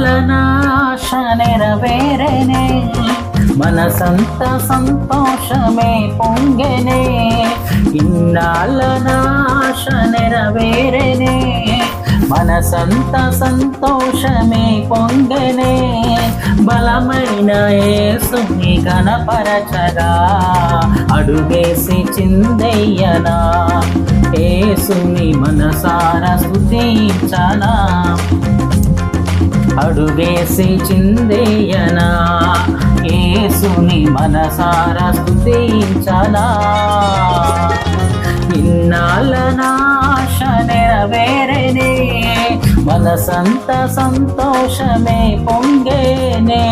మనసులనాశ నెరవేరనే మనసంత సంతోషమే పొంగనే. ఇన్నాళ్ళ నాశ నెరవేరనే మనసంత సంతోషమే పొంగనే. బలమైన ఏసుని కనపరచగా అడుగేసి చిందయ్యనా. ఏసుని మనసార సుజయించనా అడుగేసి చిందేయనా? యేసుని మనసార స్తుతించనా? ఇన్నాళ్ళ నాశ నెరవేరనే మనసంత సంతోషమే పొంగేనే.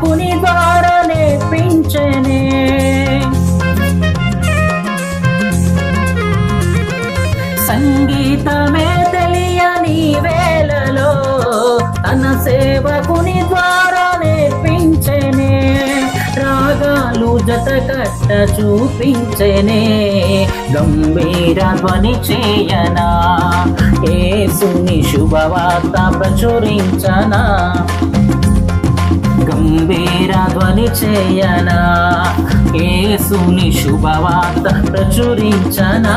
సేవకుని ద్వారా నేర్పించనే. సంగీతమే తెలియని వేళలో తన సేవకుని ద్వారా నేర్పించనే. రాగాలు జత కట్ట చూపించనే. గంభీర ధ్వని చేయనా. ఏసుని శుభవార్త ప్రచురించనా. గంభీర ధ్వని చేయనా? ఏసుని శుభవార్త ప్రచురించనా?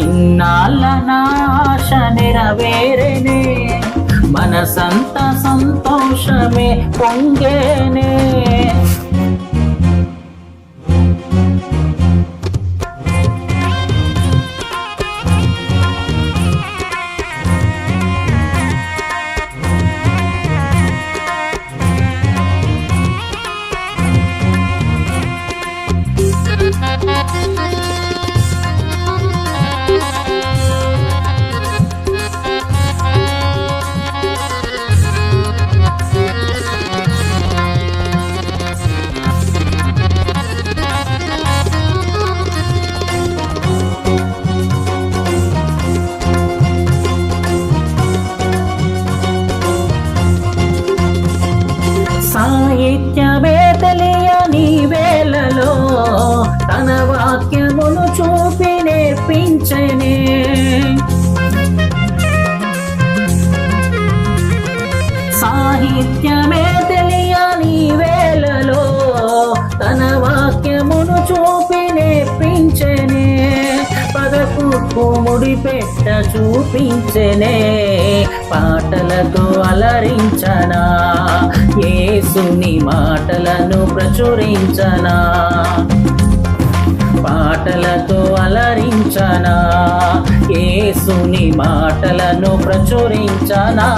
ఇన్నాళ్ళ నాశ నెరవేరనే మనసంత సంతోషమే పొంగేనే. సాహిత్యమే తెలియని వేళలో తన వాక్యమును చూపి నేర్పించనే. సాహిత్యమే తెలియని వేళలో తన వాక్యమును చూపి నేర్పించనే. పదకు ముడి పెట్ట చూపించనే. పాటలతో మాటలను పాటలతో అలరించనా? ఏసుని మాటలను ప్రచురించనా?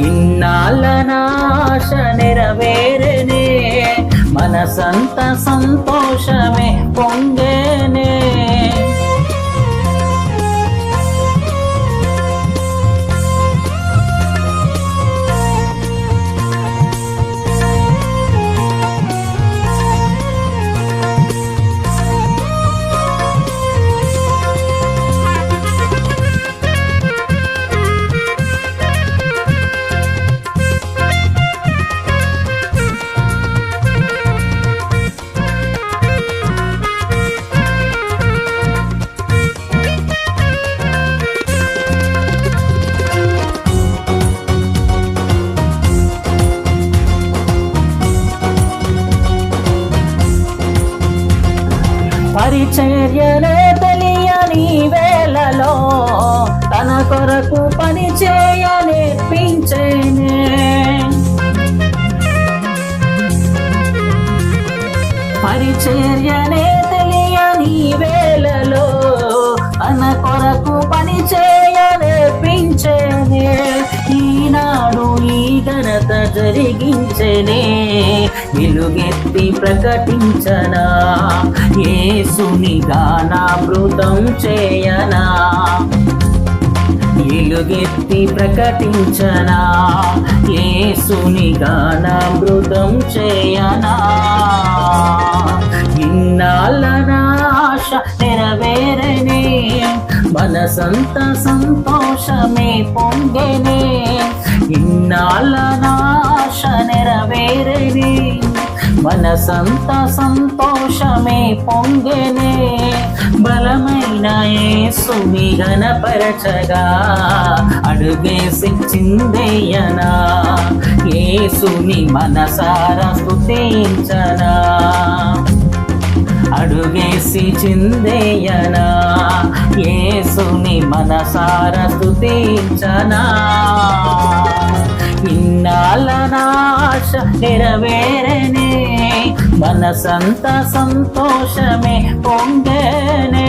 ఇన్నాళ్ళ నాశ నెరవేరనే మనసంత సంతోషమే పొంగే పరిచర్యలే తెలియని వేళలో తన కొరకు పని చేయ నేర్పించేనే. పరిచర్యనే తెలియని వేళలో తన కొరకు జరిగించనే. వెలుగెత్తి ప్రకటించనా. ఏసుని గానామృతం చేయనా. ఎలుగెత్తి ప్రకటించనా. ఏసుని గానామృతం చేయనా. ఇన్నాళ్ళ నాశ నెరవేరనే. మనసంత సంతోషమే పొంగనే. ఇన్నాళ్ళ నాశ నెరవేరనే మనసంత సంతోషమే పొంగనే బలమైన సుమి గణపరచగా అడుగేసి చిందేయనా యేసుని మనసారా స్థుతించనా అడుగేసి చిందేయనా యేసుని మనసారా స్థుతించనా ఇన్నాళ్ళ నాశ నెరవేరనే మనసంత సంతోషమే పొంగనే